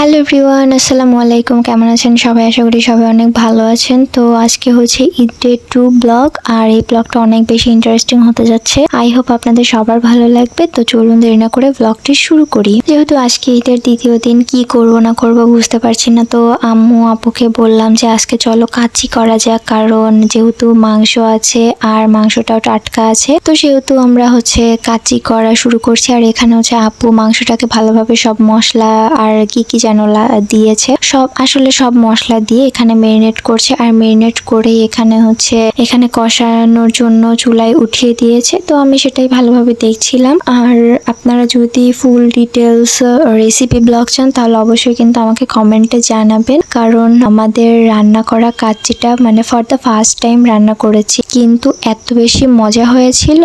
Hello everyone, আসসালামু আলাইকুম। কেমন আছেন সবাই? আশা করি সবাই অনেক ভালো আছেন। তো আজকে হচ্ছে ঈদ ডে টু ব্লগ, আর এই ব্লগটা অনেক বেশি ইন্টারেস্টিং হতে যাচ্ছে। আই হোপ আপনাদের সবার ভালো লাগবে। তো চলুন দেরি না করে ব্লগটি শুরু করি। যেহেতু আজকে ঈদের দ্বিতীয় দিন, কি করব, না করব বুঝতে পারছি না। তো আম্মু আপুকে বললাম যে, আজকে চলো কাচ্চি করা যাক, কারণ যেহেতু মাংস আছে আর মাংসটাও টাটকা আছে, তো সেহেতু আমরা হচ্ছে কাচ্চি করা শুরু করছি। আর এখানে হচ্ছে আপু মাংসটাকে ভালোভাবে সব মশলা আর কি কি যেন দিয়েছে। সব, আসলে সব মশলা দিয়ে এখানে মেরিনেট করছে। আর মেরিনেট করে এখানে হচ্ছে, এখানে কষানোর জন্য চুলায় উঠিয়ে দিয়েছে। তো আমি সেটাই ভালোভাবে দেখছিলাম। আর আপনারা যদি ফুল ডিটেলস রেসিপি ব্লগ চান, তাহলে অবশ্যই কিন্তু আমাকে কমেন্টে জানাবেন। কারণ আমাদের রান্না করা কাচ্চিটা মানে ফর দ্য ফার্স্ট টাইম রান্না করেছি। কিন্তু এত বেশি মজা হয়েছিল।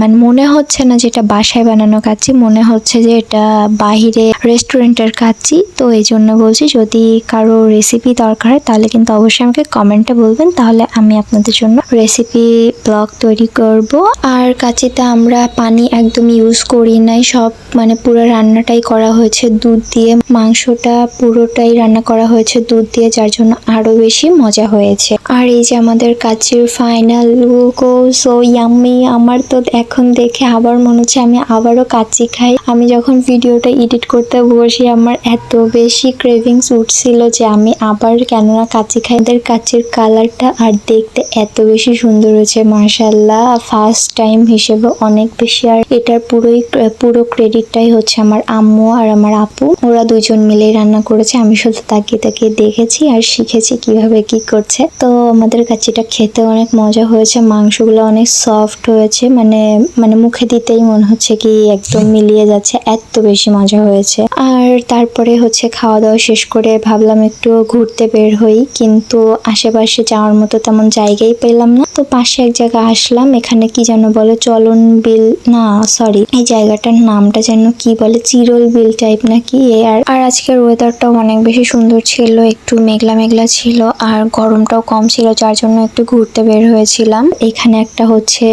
মানে মনে হচ্ছে না যেটা বাসায় বানানো কাচ্চি। মনে হচ্ছে যে এটা বাহিরে রেস্টুরেন্টের কাচ্চি। তো এই জন্য বলছি, যদি কারও রেসিপি দরকার হয়, তাহলে কিন্তু অবশ্যই আমাকে কমেন্টে বলবেন। তাহলে আমি আপনাদের জন্য রেসিপি ব্লগ তৈরি করব। আর কাচিতে আমরা পানি একদম ইউজ করি নাই। সব মানে পুরো রান্নাটাই করা হয়েছে দুধ দিয়ে। মাংসটা পুরোটাই রান্না করা হয়েছে দুধ দিয়ে, যার জন্য আরও বেশি মজা হয়েছে। আর এই যে আমাদের কাচির ফাইনাল লুকও সো ইয়াম্মি আমার তো এখন দেখে আবার মনে হচ্ছে আমি আবারও কাচ্চি খাই। আমি যখন ভিডিওটা এডিট করতে বসি, আমার এত বেশি ক্রেভিংস উঠছিল যে আমি আবার কেননা কাচ্চি খাই। এদের কাচ্চির কালারটা আর দেখতে এত বেশি সুন্দর হয়েছে মার্শাল্লাহ ফার্স্ট টাইম হিসেবে অনেক বেশি আর এটার পুরোই পুরো ক্রেডিটটাই হচ্ছে আমার আম্মু আর আমার আপু। ওরা দুজন মিলে রান্না করেছে, আমি শুধু তাকিয়ে তাকিয়ে দেখেছি আর শিখেছি কীভাবে কি করছে। তো আমাদের কাচ্চিটা খেতে অনেক মজা হয়েছে, মাংসগুলো অনেক সফট হয়েছে মানে মানে মুখে দিতেই মনে হচ্ছে কি একদম মিলিয়ে যাচ্ছে, এত বেশি মজা হয়েছে। আর তারপরে হচ্ছে খাওয়া দাওয়া শেষ করে ভাবলাম একটু ঘুরতে বের হই, কিন্তু আশেপাশে যাওয়ার মতো তেমন জায়গাই পেলাম না। তো পাশে এক জায়গা আসলাম, এখানে কি যেন বলে চলন বিল, না সরি এই জায়গাটার নামটা যেন কি বলে, চিরল বিল টাইপ নাকি? আর আর আজকের ওয়েদারটাও অনেক বেশি সুন্দর ছিল, একটু মেঘলা মেঘলা ছিল, আর গরমটাও কম ছিল, যার জন্য একটু ঘুরতে বের হয়েছিলাম। এখানে একটা হচ্ছে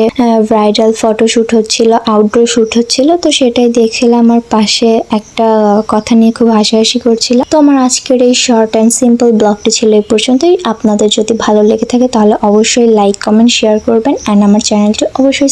ব্রাইডাল ফটোশুট হচ্ছিল আউটডোর শুট হচ্ছিল, তো সেটাই দেখছিলাম আমার পাশে একটা কথা নিয়ে খুব হাসাহাসি করছিল তো আমার আজকের এই শর্ট অ্যান্ড সিম্পল ব্লগটি ছিল এই পর্যন্তই। আপনাদের যদি ভালো লেগে থাকে, তাহলে অবশ্যই লাইক কমেন্ট শেয়ার করবেন অ্যান্ড আমার চ্যানেলটি অবশ্যই